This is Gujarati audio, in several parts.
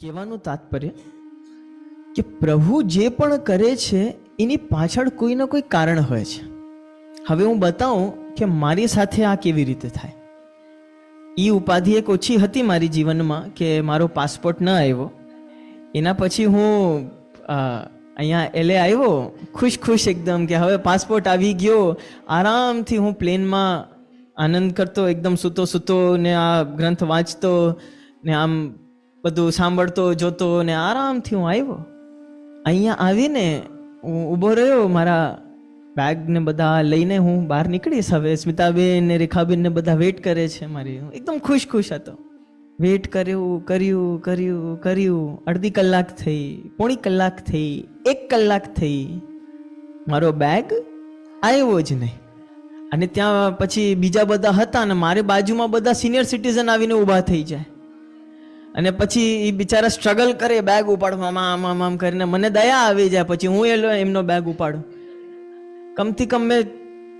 કહેવાનું તાત્પર્ય કે પ્રભુ જે પણ કરે છે, એની પાછળ કોઈ ના કોઈ કારણ હોય છે. હવે હું બતાવું કે મારી સાથે આ કેવી રીતે થાય. એ ઉપાધિ એક ઓછી હતી મારી જીવનમાં કે મારો પાસપોર્ટ ન આવ્યો. એના પછી હું અહીંયા એલે આવ્યો, ખુશ ખુશ એકદમ કે હવે પાસપોર્ટ આવી ગયો. આરામથી હું પ્લેનમાં આનંદ કરતો, એકદમ સૂતો સૂતો ને આ ગ્રંથ વાંચતો ને આમ બધું સાંભળતો, જોતો ને આરામથી હું આવ્યો. અહીંયા આવીને હું ઊભો રહ્યો, મારા બેગને બધા લઈને હું બહાર નીકળીશ. હવે સ્મિતાબેન ને રેખાબેન ને બધા વેઇટ કરે છે મારી. એકદમ ખુશ ખુશ હતો. વેઇટ કર્યું કર્યું કર્યું કર્યું. અડધી કલાક થઈ, પોણી કલાક થઈ, એક કલાક થઈ. મારો બેગ આવ્યો જ નહીં. અને ત્યાં પછી બીજા બધા હતા અને મારી બાજુમાં બધા સિનિયર સિટીઝન આવીને ઊભા થઈ જાય. અને પછી એ બિચારા સ્ટ્રગલ કરે બેગ ઉપાડવામાં, આમ આમ આમ કરીને. મને દયા આવી જાય. પછી હું એ લો, એમનો બેગ ઉપાડું. કમથી કમ મેં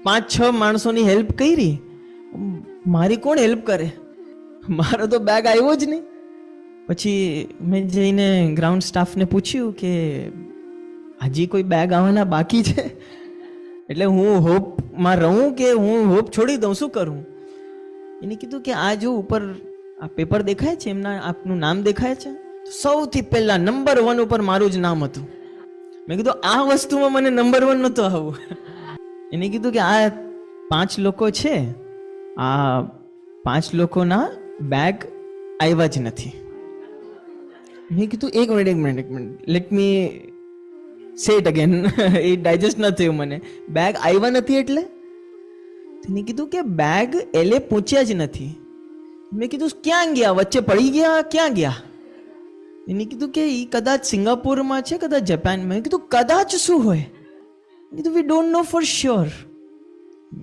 પાંચ, છ માણસોની હેલ્પ કરી. મારી કોણ હેલ્પ કરે? મારો તો બેગ આવ્યો જ નહીં. પછી મેં જઈને ગ્રાઉન્ડ સ્ટાફને પૂછ્યું કે, હજી કોઈ બેગ આવવાના બાકી છે? એટલે હું હોપમાં રહું કે હું હોપ છોડી દઉં. શું કરું? એને કીધું કે આ જો ઉપર આ પેપર દેખાય છે? એમના આપનું નામ દેખાય છે? સૌથી પહેલા નંબર વન ઉપર મારું જ નામ હતું. મેં કીધું, આ વસ્તુમાં મને નંબર વન નહોતું આવું. એને કીધું કે, આ પાંચ લોકો છે. આ પાંચ લોકોના બેગ આવ્યા જ નથી. મેં કીધું, એક મિનિટ એક મિનિટ એક મિનિટ લેટ મી સે ઇટ અગેન એ ડાયજેસ્ટ ન થયું મને. બેગ આવ્યા નથી એટલે? તેને કીધું કે બેગ એલે પહોંચ્યા જ નથી. મેં કીધું, ક્યાં ગયા? વચ્ચે પડી ગયા? ક્યાં ગયા? એને કીધું કે એ કદાચ સિંગાપુરમાં છે, કદાચ જપાનમાં મેં કીધું, કદાચ શું હોય? કીધું we don't know for sure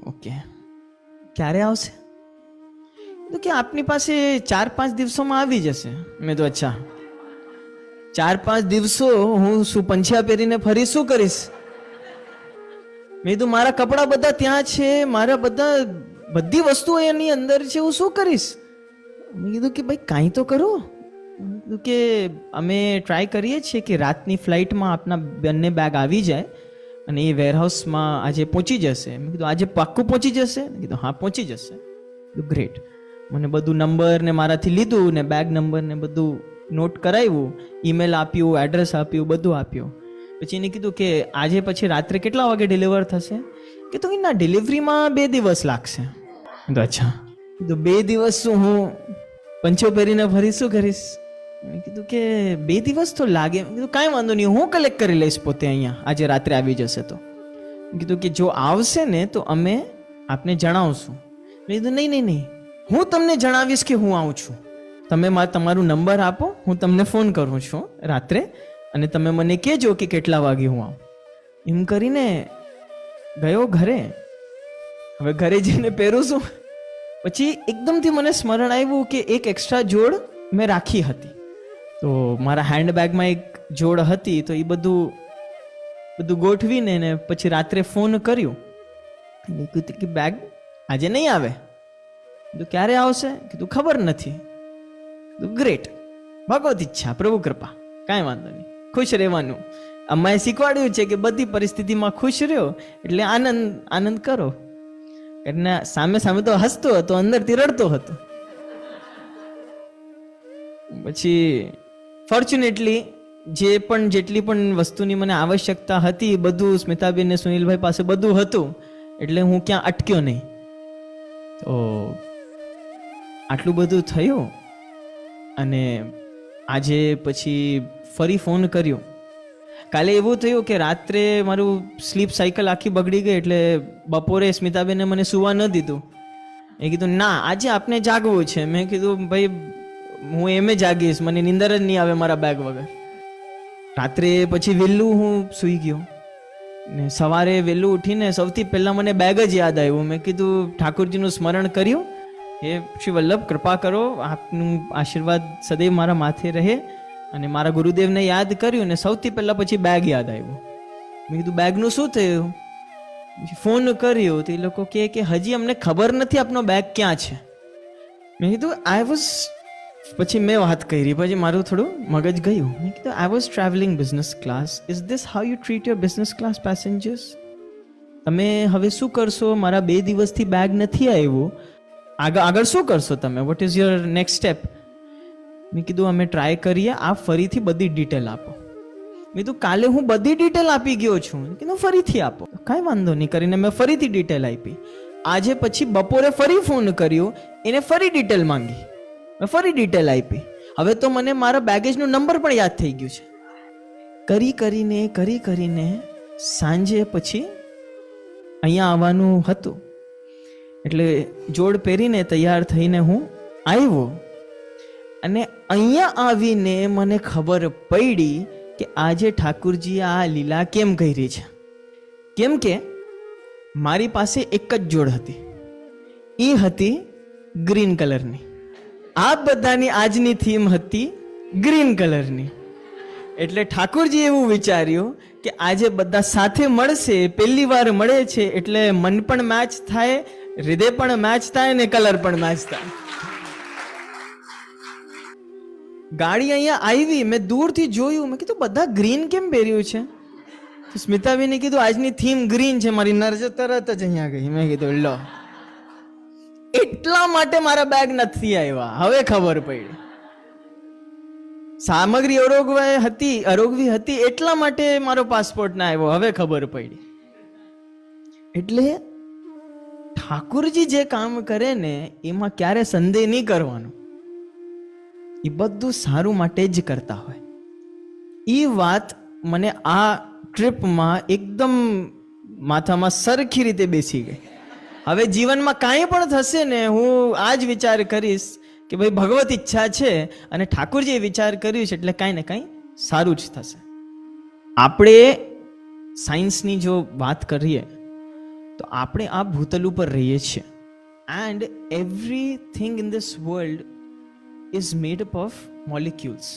okay. ક્યારે આવશે? તો કે, આપની પાસે ચાર પાંચ દિવસોમાં આવી જશે. મેં તો અચ્છા. ચાર પાંચ દિવસો હું શું પંછિયા પહેરીને ફરી શું કરીશ? મેં કીધું, મારા કપડાં બધા ત્યાં છે, મારા બધા બધી વસ્તુઓ એની અંદર છે, હું શું કરીશ? મેં કીધું કે ભાઈ, કાંઈ તો કરો. કે, અમે ટ્રાય કરીએ છીએ કે રાતની ફ્લાઇટમાં આપના બંને બેગ આવી જાય અને એ વેરહાઉસમાં આજે પહોંચી જશે. મેં કીધું, આજે પાક્કું પહોંચી જશે? મેં કીધું, હા, પહોંચી જશે. ગ્રેટ મને બધું નંબર ને મારાથી લીધું ને બેગ નંબર ને બધું નોટ કરાવ્યું ઈમેલ આપ્યું એડ્રેસ આપ્યું, બધું આપ્યું. પછી એને કીધું કે, આજે પછી રાત્રે કેટલા વાગે ડિલિવર થશે? કે તો ના ડિલિવરીમાં બે દિવસ લાગશે. અચ્છા. કીધું, બે દિવસ શું હું પંચો પહેરીને ફરી શું કરીશ? મેં કીધું કે બે દિવસ તો લાગે. મેં કીધું, કાંઈ વાંધો નહીં, હું કલેક્ટ કરી લઈશ પોતે અહીંયા. આજે રાત્રે આવી જશે તો. કીધું કે જો આવશે ને, તો અમે આપને જણાવશું. મેં કીધું, નહીં નહીં નહીં. હું તમને જણાવીશ કે હું આવું છું. તમે મા, તમારું નંબર આપો, હું તમને ફોન કરું છું રાત્રે, અને તમે મને કહેજો કે કેટલા વાગે હું આવું. એમ કરીને ગયો ઘરે. હવે ઘરે જઈને પહેરું છું. પછી એકદમથી મને સ્મરણ આવ્યું કે એક એક્સ્ટ્રા જોડ મેં રાખી હતી. તો મારા હેન્ડબેગમાં એક જોડ હતી, તો એ બધું બધું ગોઠવીને ને પછી રાત્રે ફોન કર્યું. કીધું કે બેગ આજે નહીં આવે? કીધું, ક્યારે આવશે? કીધું, ખબર નથી. કીધું ગ્રેટ ભગવત ઈચ્છા, પ્રભુ કૃપા. કાંઈ વાંધો નહીં. ખુશ રહેવાનું. અમાએ શીખવાડ્યું છે કે બધી પરિસ્થિતિમાં ખુશ રહ્યો, એટલે આનંદ આનંદ કરો. એટલે સામે સામે તો હસતો હતો અંદરથી રડતો હતો. પછી ફોર્ચ્યુનેટલી જે પણ જેટલી પણ વસ્તુની મને આવશ્યકતા હતી, બધું સ્મિતાબેન ને સુનિલભાઈ પાસે બધું હતું, એટલે હું ક્યાં અટક્યો નહીં. તો આટલું બધું થયું અને આજે પછી ફરી ફોન કર્યો. કાલે એવું થયું કે રાત્રે મારું સ્લીપ સાયકલ આખી બગડી ગઈ એટલે બપોરે સ્મિતાબેને મને સુવા ન દીધું. એ કીધું, ના, આજે આપને જાગવું છે. મેં કીધું, ભાઈ, હું એમે જાગીશ, મને નીંદર જ નહીં આવે મારા બેગ વગર. રાત્રે પછી વહેલું હું સૂઈ ગયો ને સવારે વહેલું ઉઠીને સૌથી પહેલાં મને બેગ જ યાદ આવ્યું. મેં કીધું, ઠાકોરજીનું સ્મરણ કર્યું. હે શ્રી વલ્લભ, કૃપા કરો, આપનું આશીર્વાદ સદૈવ મારા માથે રહે. અને મારા ગુરુદેવને યાદ કર્યું ને સૌથી પહેલાં પછી બેગ યાદ આવ્યું. મેં કીધું બેગનું શું થયું? ફોન કર્યો તો એ લોકો કહે કે, હજી અમને ખબર નથી આપનો બેગ ક્યાં છે. મેં કીધું આઈ વોઝ પછી મેં વાત કરી, પછી મારું થોડું મગજ ગયું. મેં કીધું I was travelling business class is this how you treat your business class passengers તમે હવે શું કરશો? મારા બે દિવસથી બેગ નથી આવ્યું. આગળ આગળ શું કરશો તમે? What is your next step મેં કીધું, અમે ટ્રાય કરીએ, આ ફરીથી બધી ડિટેલ આપો. મેં કીધું, કાલે હું બધી ડિટેલ આપી ગયો છું. કીધું, ફરીથી આપો. કાંઈ વાંધો નહીં, કરીને મેં ફરીથી ડિટેલ આપી. આજે પછી બપોરે ફરી ફોન કર્યો, એને ફરી ડિટેલ માંગી. મેં ફરી ડિટેલ આપી. હવે તો મને મારા બેગેજનો નંબર પણ યાદ થઈ ગયું છે. કરી કરીને કરી કરીને સાંજે પછી અહીંયા આવવાનું હતું. એટલે જોડ પહેરીને તૈયાર થઈને હું આવ્યો. અને અહીંયા આવીને મને ખબર પડી કે આજે ઠાકુરજીએ આ લીલા કેમ કરી છે? કેમ કે મારી પાસે એક જ જોડ હતી. એ હતી ગ્રીન કલરની. આ બધાની આજની થીમ હતી ગ્રીન કલરની. એટલે ઠાકુરજી એવું વિચાર્યું કે આજે બધા સાથે મળશે, પહેલી વાર મળે છે, એટલે મન પણ મેચ થાય, હૃદય પણ મેચ થાય ને કલર પણ મેચ થાય. ગાડી અહીંયા આવી, મેં દૂરથી જોયું. મેં કીધું, બધા ગ્રીન કેમ પહેર્યું છે? તો સ્મિતાબેને કીધું, આજની થીમ ગ્રીન છે, મારી નર્જ તરત જ અહીંયા ગઈ. મેં કીધું, લો. એટલા માટે મારા બેગ નથી આવ્યા. હવે ખબર પડી. સામગ્રી અરોગવાય હતી, અરોગવી હતી, એટલા માટે મારો પાસપોર્ટ ના આવ્યો. હવે ખબર પડી. એટલે ઠાકુરજી જે કામ કરે ને, એમાં ક્યારે સંદેહ નહીં કરવાનો. એ બધું સારું માટે જ કરતા હોય. એ વાત મને આ ટ્રીપમાં એકદમ માથામાં સરખી રીતે બેસી ગઈ. હવે જીવનમાં કાંઈ પણ થશે ને હું આ જ વિચાર કરીશ કે ભાઈ ભગવત ઈચ્છા છે અને ઠાકુરજીએ વિચાર કર્યું છે એટલે કાંઈ ને કાંઈ સારું જ થશે. આપણે સાયન્સની જો વાત કરીએ, તો આપણે આ ભૂતલ ઉપર રહીએ છીએ. And everything in this world is made up of molecules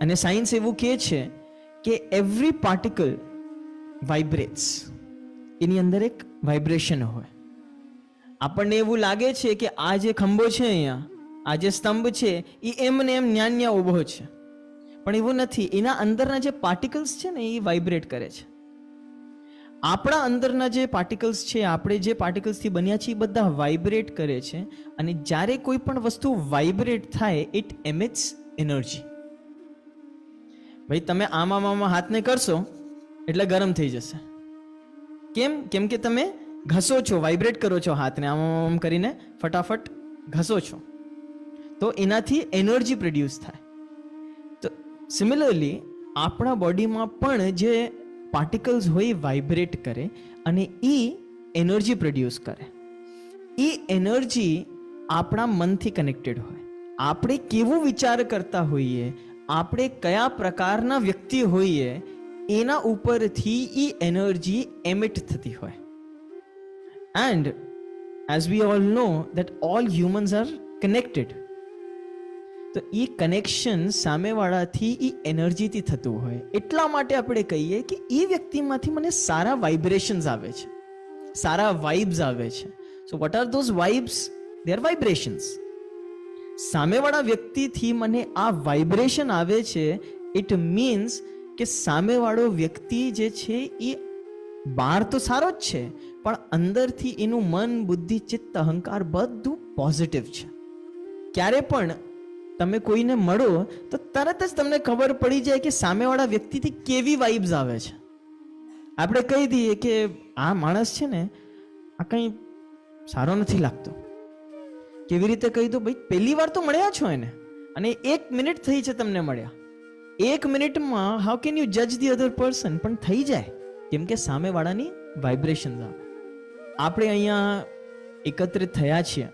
અને સાયન્સ એવું કહે છે કે એવરી પાર્ટિકલ વાઇબ્રેટ્સ એની અંદર એક વાઇબ્રેશન હોય આપણને એવું લાગે છે કે આ જે ખંભો છે અહીંયા આ જે સ્તંભ છે એ એમને એમ ન્યાન્યા ઊભો છે પણ એવું નથી એના અંદરના જે પાર્ટિકલ્સ છે ને એ વાઇબ્રેટ કરે છે આપણા અંદરના જે પાર્ટિકલ્સ છે, આપણે જે પાર્ટિકલ્સથી બન્યા છીએ બધા વાઇબ્રેટ કરે છે. અને જ્યારે કોઈ પણ વસ્તુ વાઇબ્રેટ થાય ઇટ એમિટ્સ એનર્જી ભાઈ, તમે આમ આમ હાથને કરશો, એટલે ગરમ થઈ જશે. કેમ? કેમ કે તમે ઘસો છો વાઇબ્રેટ કરો છો હાથને, આમ આમ કરીને ફટાફટ ઘસો છો. તો એનાથી એનર્જી પ્રોડ્યુસ થાય. તો સિમિલરલી આપણા બોડીમાં પણ જે પાર્ટિકલ્સ હોય વાઇબ્રેટ કરે અને એ એનર્જી પ્રોડ્યુસ કરે. એ એનર્જી આપણા મનથી કનેક્ટેડ હોય. આપણે કેવું વિચાર કરતા હોઈએ, આપણે કયા પ્રકારના વ્યક્તિ હોઈએ, એના ઉપરથી એ એનર્જી એમિટ થતી હોય. And as we all know that all humans are connected તો એ કનેક્શન સામેવાળાથી એ એનર્જીથી થતું હોય. એટલા માટે આપણે કહીએ કે એ વ્યક્તિમાંથી મને સારા વાઇબ્રેશન્સ આવે છે. સારા વાઇબ્સ આવે છે. So what are those vibes they are vibrations સામેવાળા વ્યક્તિથી મને આ વાઇબ્રેશન આવે છે ઇટ મીન્સ કે સામેવાળો વ્યક્તિ જે છે એ બહાર તો સારો જ છે, પણ અંદરથી એનું મન, બુદ્ધિ, ચિત્ત, અહંકાર બધું પોઝિટિવ છે. ક્યારે પણ તમે કોઈને મળો, તો તરત જ તમને ખબર પડી જાય કે સામેવાળા વ્યક્તિથી કેવી વાઇબ્સ આવે છે. આપણે કહી દઈએ કે આ માણસ છે ને, આ કંઈ સારો નથી લાગતો. કેવી રીતે કહી દો ભાઈ, પહેલી વાર તો મળ્યા છો એને, અને એક મિનિટ થઈ છે તમને મળ્યા. એક મિનિટમાં હાઉ કેન યુ જજ ધી અધર પર્સન પણ થઈ જાય, કેમ કે સામેવાળાની વાઇબ્રેશન આવે. આપણે અહીંયા એકત્રિત થયા છીએ.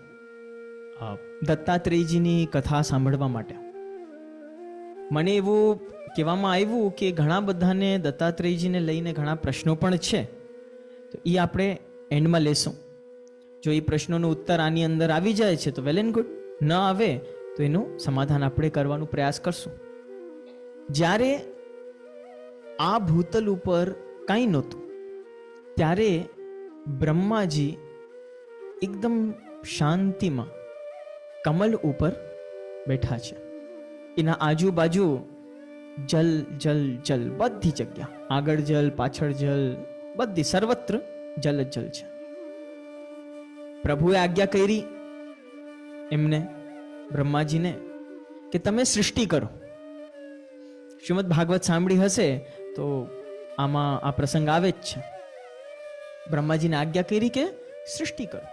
દત્તાત્રેયજીની કથા સાંભળવા માટે. મને એવું કહેવામાં આવ્યું કે ઘણા બધાને દત્તાત્રેયજીને લઈને ઘણા પ્રશ્નો પણ છે. તો એ આપણે એન્ડમાં લેશું. જો એ પ્રશ્નોનો ઉત્તર આની અંદર આવી જાય છે, તો વેલ એન્ડ ગુડ. ન આવે, તો એનું સમાધાન આપણે કરવાનો પ્રયાસ કરશું. જ્યારે આ ભૂતલ ઉપર કાંઈ નહોતું, ત્યારે બ્રહ્માજી એકદમ શાંતિમાં કમલ ઉપર બેઠા છે. એના આજુબાજુ જલ જલ જલ બધી જગ્યા. આગળ જલ, પાછળ જલ, બધી સર્વત્ર જલ જ જલ છે. પ્રભુએ આજ્ઞા કરી એમને, બ્રહ્માજીને, કે તમે સૃષ્ટિ કરો. શ્રીમદ ભાગવત સાંભળી હશે તો આમાં આ પ્રસંગ આવે જ છે. બ્રહ્માજીને આજ્ઞા કરી કે સૃષ્ટિ કરો.